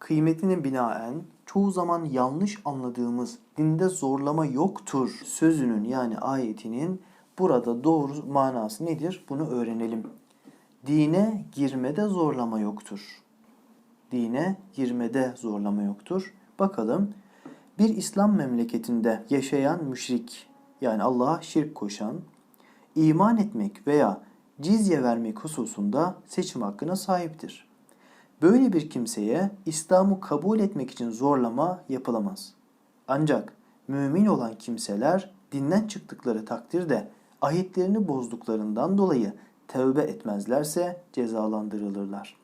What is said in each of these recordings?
kıymetine binaen çoğu zaman yanlış anladığımız dinde zorlama yoktur sözünün yani ayetinin burada doğru manası nedir? Bunu öğrenelim. Dine girmede zorlama yoktur. Dine girmede zorlama yoktur. Bakalım bir İslam memleketinde yaşayan müşrik yani Allah'a şirk koşan iman etmek veya cizye vermek hususunda seçim hakkına sahiptir. Böyle bir kimseye İslam'ı kabul etmek için zorlama yapılamaz. Ancak mümin olan kimseler dinden çıktıkları takdirde ahitlerini bozduklarından dolayı tövbe etmezlerse cezalandırılırlar.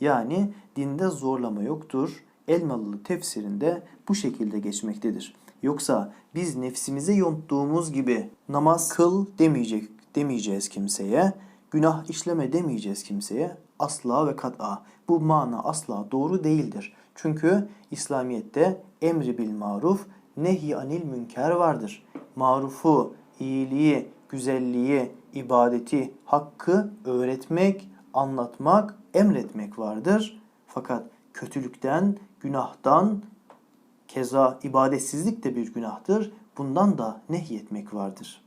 Yani dinde zorlama yoktur. Elmalılı tefsirinde bu şekilde geçmektedir. Yoksa biz nefsimize yonttuğumuz gibi namaz kıl demeyecek demeyeceğiz kimseye. Günah işleme demeyeceğiz kimseye. Asla ve kat'a. Bu mana asla doğru değildir. Çünkü İslamiyet'te emri bil maruf, nehy anil münker vardır. Marufu, iyiliği, güzelliği, ibadeti, hakkı öğretmek, anlatmak, emretmek vardır. Fakat kötülükten, günahtan, keza ibadetsizlik de bir günahtır. Bundan da nehyetmek vardır.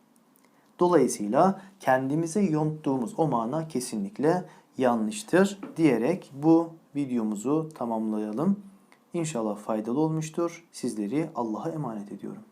Dolayısıyla kendimize yonttuğumuz o mana kesinlikle yanlıştır diyerek bu videomuzu tamamlayalım. İnşallah faydalı olmuştur. Sizleri Allah'a emanet ediyorum.